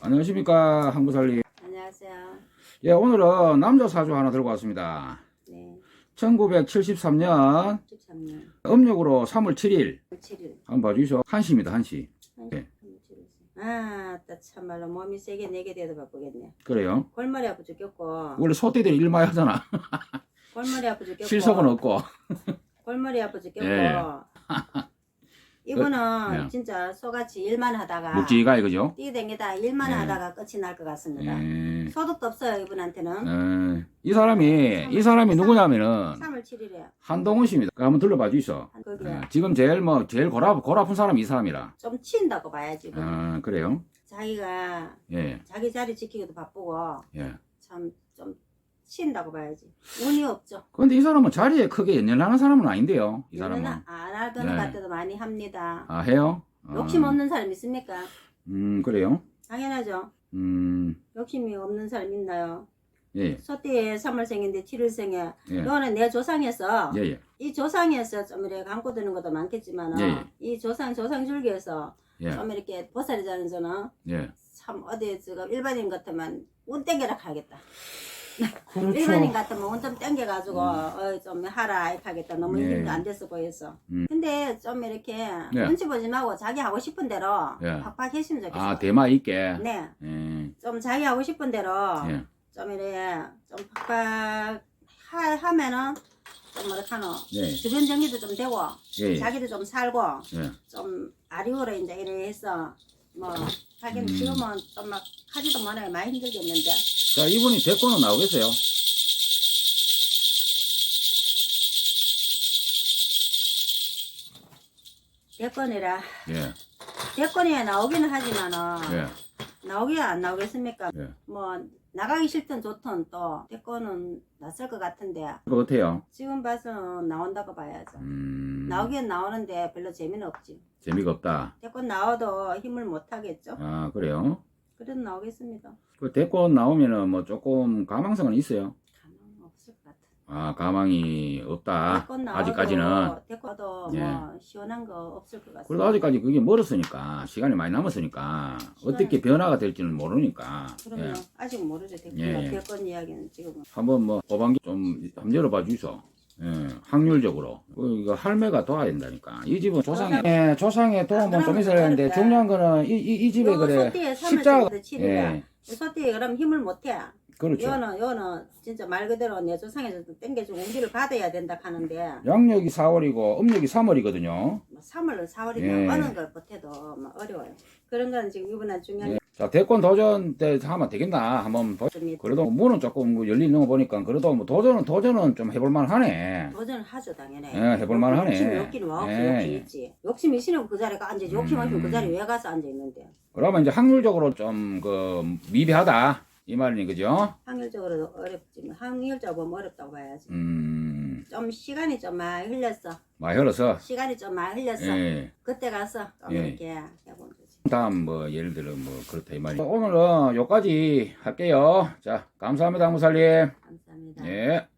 안녕하십니까 항구살리 안녕하세요. 예 오늘은 남자 사주 하나 들고 왔습니다. 네, 1973년 13년. 음력으로 3월 7일. 7일. 한번 봐주시오. 1시입니다 1시. 네. 아, 딱 참말로 몸이 세게 네개 돼도 바쁘겠네. 그래요? 골머리 아프 죽겠고, 원래 소떼들이 일 많이 하잖아. 골머리 아프 죽겠고, 실속은 없고. 골머리 아프 죽겠고. 예. 이거는 예. 진짜 소같이 일만 하다가 묵지가 이거죠 뛰댕기다 일만 예. 하다가 끝이 날 것 같습니다. 예. 소득도 없어요 이분한테는. 예. 이 사람이 이 사람이 누구냐면은 3월 7일에 한동훈 씨입니다 한번 둘러봐 거기에 예. 지금 제일 뭐 제일 골, 아프, 골 아픈 사람이 이 사람이라 좀 치인다고 봐야지. 아 그래요 자기가 예 자기 자리 지키기도 바쁘고 예. 참좀 치인다고 봐야지. 운이 없죠. 근데 이 사람은 자리에 크게 연연하는 사람은 아닌데요. 이 사람은. 이 하던 네. 것 같아도 많이 합니다. 아, 해요? 아, 욕심 없는 사람 있습니까? 음, 그래요? 당연하죠. 음, 욕심이 없는 사람 있나요? 예, 소띠의 3월생인데 7월생에 예. 이거는 내 조상에서 예, 예, 이 조상에서 좀 이렇게 감고 드는 것도 많겠지만 예, 예. 이 조상 조상 줄기에서 예, 좀 이렇게 보살이 자는 저는 예. 참 어디 지금 일반인 같으면 운 땡겨라 하겠다. 그렇죠. 일반인 같으면 운좀 땡겨가지고 어, 좀 하라 이렇게 하겠다. 너무 예. 힘도 안 됐어 보여서. 음. 근데 좀 이렇게 네. 눈치 보지 말고 자기 하고 싶은 대로 예. 팍팍 했으면 좋겠어. 아, 대마 있게. 네, 예, 좀 자기 하고 싶은 대로 예, 좀 이래 좀 팍팍 하, 하면은 좀 뭐랄까노 예, 주변 정리도 좀 되고 예, 예. 자기도 좀 살고 예. 좀 아리오로 이제 이래 해서 뭐 하긴 음. 지금은 좀 막 하지도 못해 많이 힘들겠는데 자, 이분이 대권은 나오겠어요? 대권이라 예, 대권이 나오기는 하지만은 예, 나오기 안 나오겠습니까? 예. 뭐 나가기 싫든 좋든 또 대권은 났을 것 같은데 그거 어때요? 지금 봐서는 나온다고 봐야죠. 음, 나오긴 나오는데 별로 재미는 없지. 재미가 없다. 대권 나와도 힘을 못 하겠죠. 아, 그래요? 그래도 나오겠습니다. 그 대권 나오면은 뭐 조금 가망성은 있어요. 같아. 아, 가망이 없다. 대권 나와도 아직까지는. 대권도 예. 뭐 시원한 거 없을 것 같습니다. 그래도 아직까지 그게 멀었으니까 시간이 많이 남았으니까 어떻게 변화가 될지는 모르니까 그럼요. 예. 아직 모르죠. 대권, 예, 예. 대권 이야기는 지금 한번 뭐 호반기 좀 한번 열어봐 주소. 예, 확률적으로 그 이거 할매가 도와야 된다니까 이 집은 조상의 예, 조상의 도움은 좀 있어야 되는데. 중요한 거는 이, 이, 이 집에 요 그래 소띠에 십자가 3월부터 7일이야. 예 소띠에 그럼 힘을 못 해. 그렇죠 요는 요는 진짜 말 그대로 내 조상에서 땡겨주고 운기를 받아야 된다 하는데 양력이 4월이고 음력이 3월이거든요 뭐 3월 4월이면 예. 어느 걸 못해도 뭐 어려워요. 그런 건 지금 이번에 중요한 예. 자 대권 도전 때 하면 되겠나 한번 보 그래도 문은 조금 뭐 열리는 거 보니까 그래도 뭐 도전은 도전은 좀 해볼 만 하네 도전을 하죠 당연히. 예, 해볼 만 하네. 욕심 욕기는 와 없어 예, 욕심 예. 있지. 욕심 있으면 그 자리에 앉아. 욕심 없으면 그 음. 자리에 왜 가서 앉아 있는데. 그러면 이제 확률적으로 좀 그 미비하다 이 말이니 그죠? 확률적으로 어렵지만 확률적으로 보면 어렵다고 봐야지. 음 좀 시간이 좀 많이 흘렸어. 많이 흘러서 시간이 좀 많이 흘렸어. 예. 그때 가서 좀 예. 이렇게 해보면 되지. 다음 뭐 예를 들어 뭐 그렇다 이 말이 오늘은 여기까지 할게요 자 감사합니다 무살님 감사합니다. 예.